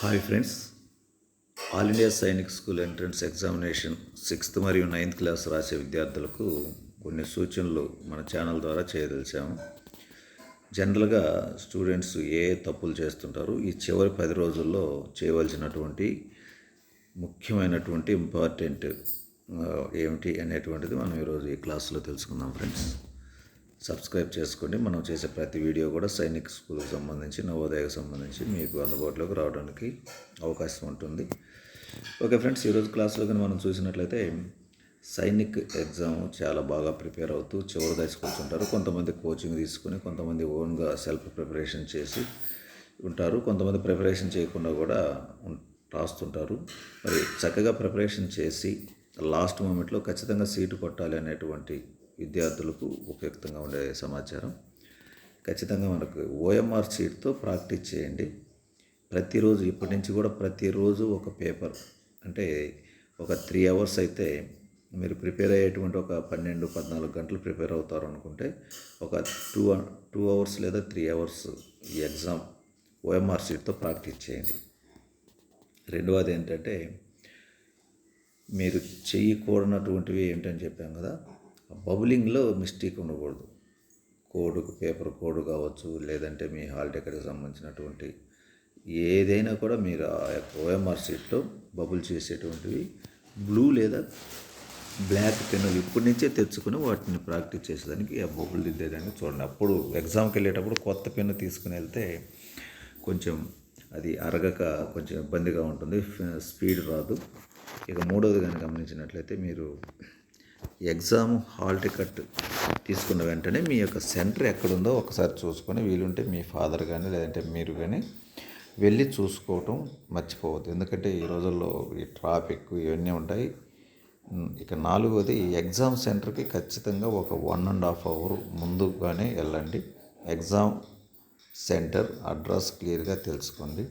Hi friends. All India Sainik school entrance examination sixth మరియు ninth class రాసే విద్యార్థులకు కొన్ని సూచనలు మన ఛానల్ ద్వారా చేయదలిచాము. జనరల్గా స్టూడెంట్స్ ఏ తప్పులు చేస్తుంటారు ఈ చివరి పది రోజుల్లో చేయవలసినటువంటి ముఖ్యమైనటువంటి ఇంపార్టెంట్ ఏమిటి అనేటువంటిది మనం ఈరోజు ఈ క్లాస్లో తెలుసుకుందాం ఫ్రెండ్స్. సబ్స్క్రైబ్ చేసుకోండి మనం చేసే ప్రతి వీడియో కూడా సైనిక్ స్కూల్కి సంబంధించి నవోదయకు సంబంధించి మీకు అందుబాటులోకి రావడానికి అవకాశం ఉంటుంది. ఓకే ఫ్రెండ్స్ ఈరోజు క్లాస్లో కానీ మనం చూసినట్లయితే సైనిక్ ఎగ్జామ్ చాలా బాగా ప్రిపేర్ అవుతూ చివరి దశకు వచ్చుంటారు. కొంతమంది కోచింగ్ తీసుకుని కొంతమంది ఓన్గా సెల్ఫ్ ప్రిపరేషన్ చేసి ఉంటారు. కొంతమంది ప్రిపరేషన్ చేయకుండా కూడా రాస్తుంటారు. మరి చక్కగా ప్రిపరేషన్ చేసి లాస్ట్ మూమెంట్లో ఖచ్చితంగా సీటు కొట్టాలి అనేటువంటి విద్యార్థులకు ఉపయుక్తంగా ఉండే సమాచారం. ఖచ్చితంగా మనకు ఓఎంఆర్ సీట్తో ప్రాక్టీస్ చేయండి. ప్రతిరోజు ఇప్పటి నుంచి కూడా ప్రతిరోజు ఒక పేపర్ అంటే ఒక త్రీ అవర్స్ అయితే మీరు ప్రిపేర్ అయ్యేటువంటి ఒక పన్నెండు పద్నాలుగు గంటలు ప్రిపేర్ అవుతారు అనుకుంటే ఒక టూ టూ అవర్స్ లేదా త్రీ అవర్స్ ఈ ఎగ్జామ్ ఓఎంఆర్ సీట్తో ప్రాక్టీస్ చేయండి. రెండవది ఏంటంటే మీరు చేయకూడనటువంటివి ఏంటని చెప్పాం కదా బబులింగ్లో మిస్టేక్ ఉండకూడదు. కోడ్ పేపర్ కోడ్ కావచ్చు లేదంటే మీ హాల్ టికెట్కి సంబంధించినటువంటి ఏదైనా కూడా మీరు ఆ యొక్క ఓఎంఆర్ సీట్లో బబుల్ చేసేటువంటివి బ్లూ లేదా బ్లాక్ పెన్నులు ఇప్పటి నుంచే తెచ్చుకుని వాటిని ప్రాక్టీస్ చేసేదానికి ఆ బబుల్ దిద్దేదానికి చూడండి. అప్పుడు ఎగ్జామ్కి వెళ్ళేటప్పుడు కొత్త పెన్ను తీసుకుని వెళ్తే కొంచెం అది అరగక కొంచెం ఇబ్బందిగా ఉంటుంది. స్పీడ్ రాదు. ఇక మూడవది కానీ గమనించినట్లయితే మీరు ఎగ్జామ్ హాల్ టికెట్ తీసుకున్న వెంటనే మీ యొక్క సెంటర్ ఎక్కడుందో ఒకసారి చూసుకొని వీలుంటే మీ ఫాదర్ కానీ లేదంటే మీరు కానీ వెళ్ళి చూసుకోవటం మర్చిపోవద్దు. ఎందుకంటే ఈ రోజుల్లో ఈ ట్రాఫిక్ ఇవన్నీ ఉంటాయి. ఇక నాలుగోది ఎగ్జామ్ సెంటర్కి ఖచ్చితంగా ఒక వన్ అండ్ హాఫ్ అవర్ ముందుగానే వెళ్ళండి. ఎగ్జామ్ సెంటర్ అడ్రస్ క్లియర్గా తెలుసుకోండి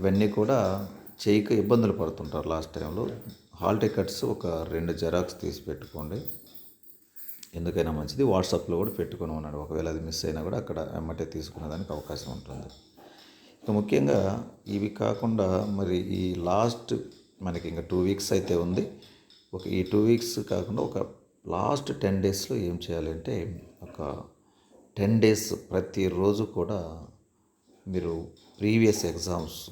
ఇవన్నీ కూడా చేయక ఇబ్బందులు పడుతుంటారు లాస్ట్ టైంలో. హాల్ టికెట్స్ ఒక రెండు జెరాక్స్ తీసి పెట్టుకోండి. ఎందుకైనా మంచిది. వాట్సాప్లో కూడా పెట్టుకుని ఉన్నాడు. ఒకవేళ అది మిస్ అయినా కూడా అక్కడ ఎమ్మటే తీసుకునేదానికి అవకాశం ఉంటుంది. ఇక ముఖ్యంగా ఇవి కాకుండా మరి ఈ లాస్ట్ మనకి ఇంకా టూ వీక్స్ అయితే ఉంది. ఒక ఈ టూ వీక్స్ కాకుండా ఒక లాస్ట్ టెన్ డేస్లో ఏం చేయాలంటే ఒక టెన్ డేస్ ప్రతిరోజు కూడా మీరు ప్రీవియస్ ఎగ్జామ్స్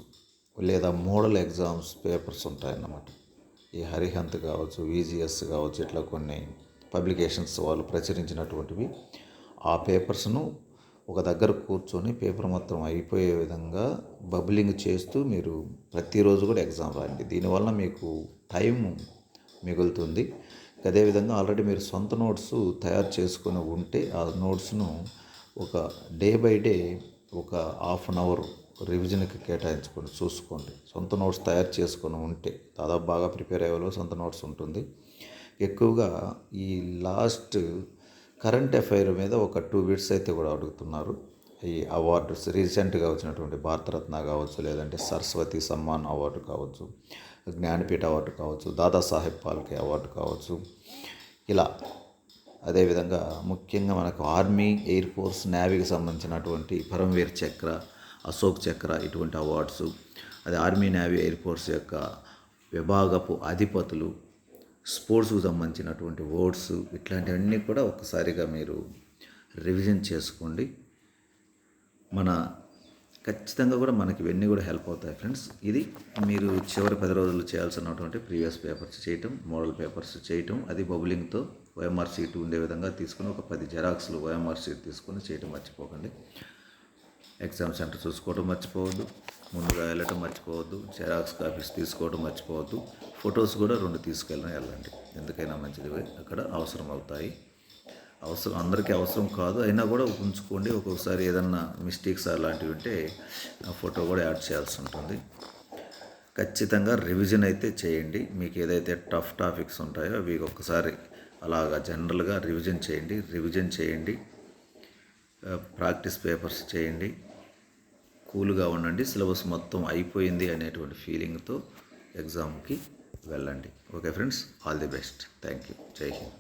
లేదా మోడల్ ఎగ్జామ్స్ పేపర్స్ ఉంటాయన్నమాట. ఈ హరిహంత్ కావచ్చు విజిఎస్ కావచ్చు ఇట్లా కొన్ని పబ్లికేషన్స్ వాళ్ళు ప్రచురించినటువంటివి. ఆ పేపర్స్ను ఒక దగ్గర కూర్చొని పేపర్ మొత్తం అయిపోయే విధంగా బబ్లింగ్ చేస్తూ మీరు ప్రతిరోజు కూడా ఎగ్జామ్ రాయండి. దీనివల్ల మీకు టైం మిగులుతుంది. అదేవిధంగా ఆల్రెడీ మీరు సొంత నోట్స్ తయారు చేసుకుని ఉంటే ఆ నోట్స్ను ఒక డే బై డే ఒక హాఫ్ అన్ అవర్ రివిజన్కి కేటాయించుకోండి చూసుకోండి. సొంత నోట్స్ తయారు చేసుకొని ఉంటే దాదాపు బాగా ప్రిపేర్ అయ్యేవాళ్ళు సొంత నోట్స్ ఉంటుంది. ఎక్కువగా ఈ లాస్ట్ కరెంట్ అఫైర్ మీద ఒక టూ బిట్స్ అయితే కూడా అడుగుతున్నారు. ఈ అవార్డ్స్ రీసెంట్గా వచ్చినటువంటి భారతరత్న కావచ్చు లేదంటే సరస్వతి సమ్మాన్ అవార్డు కావచ్చు జ్ఞానపీఠ అవార్డు కావచ్చు దాదాసాహెబ్ పాల్కే అవార్డు కావచ్చు. ఇలా అదేవిధంగా ముఖ్యంగా మనకు ఆర్మీ ఎయిర్ ఫోర్స్ నేవీకి సంబంధించినటువంటి పరమవీర్ చక్ర అశోక్ చక్ర ఇటువంటి అవార్డ్స్ అది ఆర్మీ నేవీ ఎయిర్ ఫోర్స్ యొక్క విభాగపు అధిపతులు స్పోర్ట్స్కు సంబంధించినటువంటి వర్డ్స్ ఇట్లాంటివన్నీ కూడా ఒక్కసారిగా మీరు రివిజన్ చేసుకోండి. మన ఖచ్చితంగా కూడా మనకి ఇవన్నీ కూడా హెల్ప్ అవుతాయి ఫ్రెండ్స్. ఇది మీరు చివరి పది రోజులు చేయాల్సినటువంటి ప్రీవియస్ పేపర్స్ చేయటం మోడల్ పేపర్స్ చేయటం అది బబులింగ్తో ఓఎంఆర్ సీట్ ఉండే విధంగా తీసుకుని ఒక పది జెరాక్స్లు ఓఎంఆర్ సీట్ తీసుకొని చేయటం మర్చిపోకండి. ఎగ్జామ్ సెంటర్ చూసుకోవడం మర్చిపోవద్దు. ముందుగా వెళ్ళటం మర్చిపోవద్దు. జెరాక్స్ కాపీస్ తీసుకోవడం మర్చిపోవద్దు. ఫొటోస్ కూడా రెండు తీసుకెళ్ళడం వెళ్ళండి. ఎందుకైనా మంచిది అక్కడ అవసరం అవుతాయి. అవసరం అందరికీ అవసరం కాదు. అయినా కూడా ఉంచుకోండి. ఒక్కొక్కసారి ఏదన్నా మిస్టేక్స్ అలాంటివి ఉంటే ఆ ఫోటో కూడా యాడ్ చేయాల్సి ఉంటుంది. ఖచ్చితంగా రివిజన్ అయితే చేయండి. మీకు ఏదైతే టఫ్ టాపిక్స్ ఉంటాయో అవి ఒక్కసారి అలాగా జనరల్గా రివిజన్ చేయండి. రివిజన్ చేయండి. ప్రాక్టీస్ పేపర్స్ చేయండి. కూల్గా ఉండండి. సిలబస్ మొత్తం అయిపోయింది అనేటువంటి ఫీలింగ్తో ఎగ్జామ్కి వెళ్ళండి. Okay friends all the best thank you Jai Hind